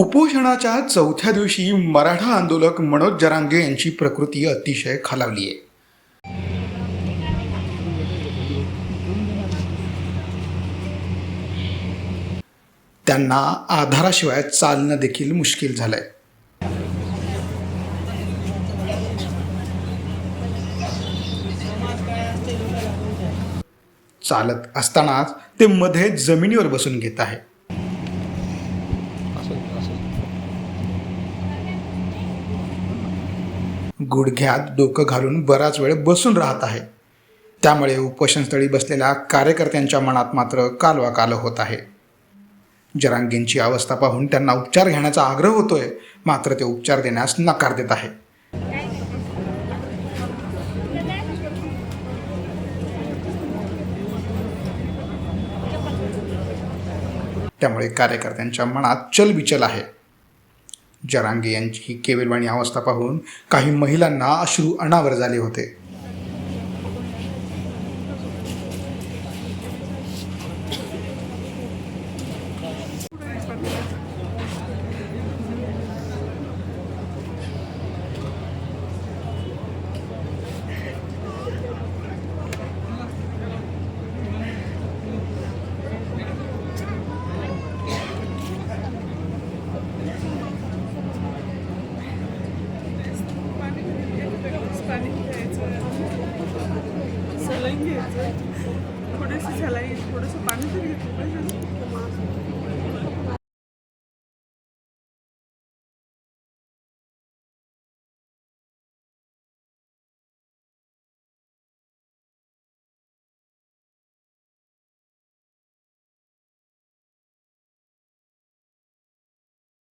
उपोषणाच्या चौथ्या दिवशी मराठा आंदोलक मनोज जरांगे यांची प्रकृती अतिशय खालावली आहे. त्यांना आधाराशिवाय चालणं देखील मुश्किल झालंय. चालत असतानाच ते मध्ये जमिनीवर बसून घेत आहे गुडघ्यात डोकं घालून बराच वेळ बसून राहत आहे. त्यामुळे उपोषणस्थळी बसलेल्या कार्यकर्त्यांच्या मनात मात्र कालवा काल होत आहे. जरांगींची अवस्था पाहून त्यांना उपचार घेण्याचा आग्रह होतोय मात्र ते उपचार देण्यास नकार देत आहे. त्यामुळे कार्यकर्त्यांच्या मनात चलबिचल आहे. जरांगे यांची ही केविलवाणी अवस्था पाहून काही महिलांना अश्रू अनावर झाले होते. पाणी घ्यायचं. सलंग घ्यायचं. थोडंसं झाला येईल थोडंसं पाणी तरी घेतलं पाहिजे